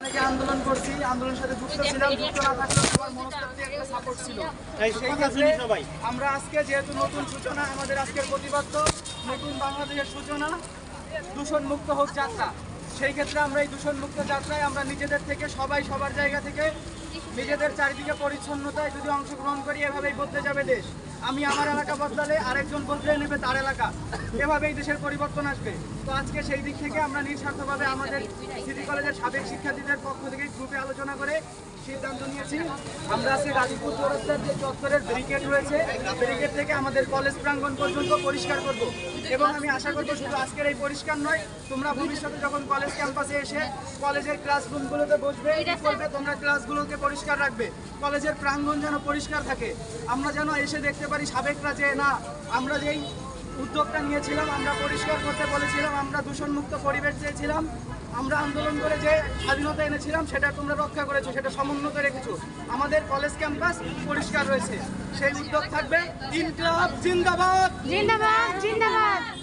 অনেকে আন্দোলন করছি আন্দোলনের সাথে যুক্ত ছিলাম যুক্ত না থাকলেও সবার মনস্তাত্ত্বিক একটা সাপোর্ট ছিল সবাই। আমরা আজকে যেহেতু নতুন সূচনা আমাদের আজকের প্রতিবাদ নতুন বাংলাদেশের সূচনা দূষণ মুক্ত হোক যাত্রা সেই ক্ষেত্রে আমরা এই দূষণ মুক্ত যাত্রায় আমরা নিজেদের থেকে, সবাই সবার জায়গা থেকে নিজেদের চারিদিকে পরিচ্ছন্নতায় যদি অংশগ্রহণ করি, এভাবেই বদলে যাবে দেশ। আমি আমার এলাকা বদলালে আরেকজন বদলে নেবে তার এলাকা। এভাবেই দেশের পরিবর্তন আসবে। তো আজকে সেই দিক থেকে আমরা নিঃস্বার্থভাবে আমাদের সিটি কলেজের সাবেক শিক্ষার্থীদের পক্ষ থেকে গ্রুপে আলোচনা করে সিদ্ধান্ত নিয়েছি। আমরা আজকে গাজীপুর চৌরাস্তার যে চত্বরের ব্যারিকেড রয়েছে ব্যারিকেড থেকে আমাদের কলেজ প্রাঙ্গণ পর্যন্ত পরিষ্কার করব। এবং আমি আশা করব শুধু আজকের এই পরিষ্কার নয়, তোমরা ভবিষ্যতে যখন কলেজ ক্যাম্পাসে এসে কলেজের ক্লাসরুমগুলোতে বসবে করবে, তোমরা ক্লাসগুলোকে পরিষ্কার রাখবে। কলেজের প্রাঙ্গণ যেন পরিষ্কার থাকে। আমরা যেন এসে দেখতে পারি সাবেকরা যে, না, আমরা যেই উদ্যোগটা নিয়েছিলাম, আমরা পরিষ্কার করতে বলেছিলাম, আমরা দূষণমুক্ত পরিবেশ চেয়েছিলাম, আমরা আন্দোলন করে যে স্বাধীনতা এনেছিলাম সেটা তোমরা রক্ষা করেছ, সেটা সমুন্নত রেখেছো। আমাদের কলেজ ক্যাম্পাস পরিষ্কার রয়েছে সেই উদ্যোগ থাকবে ইনকলাব জিন্দাবাদ! জিন্দাবাদ জিন্দাবাদ! কোনো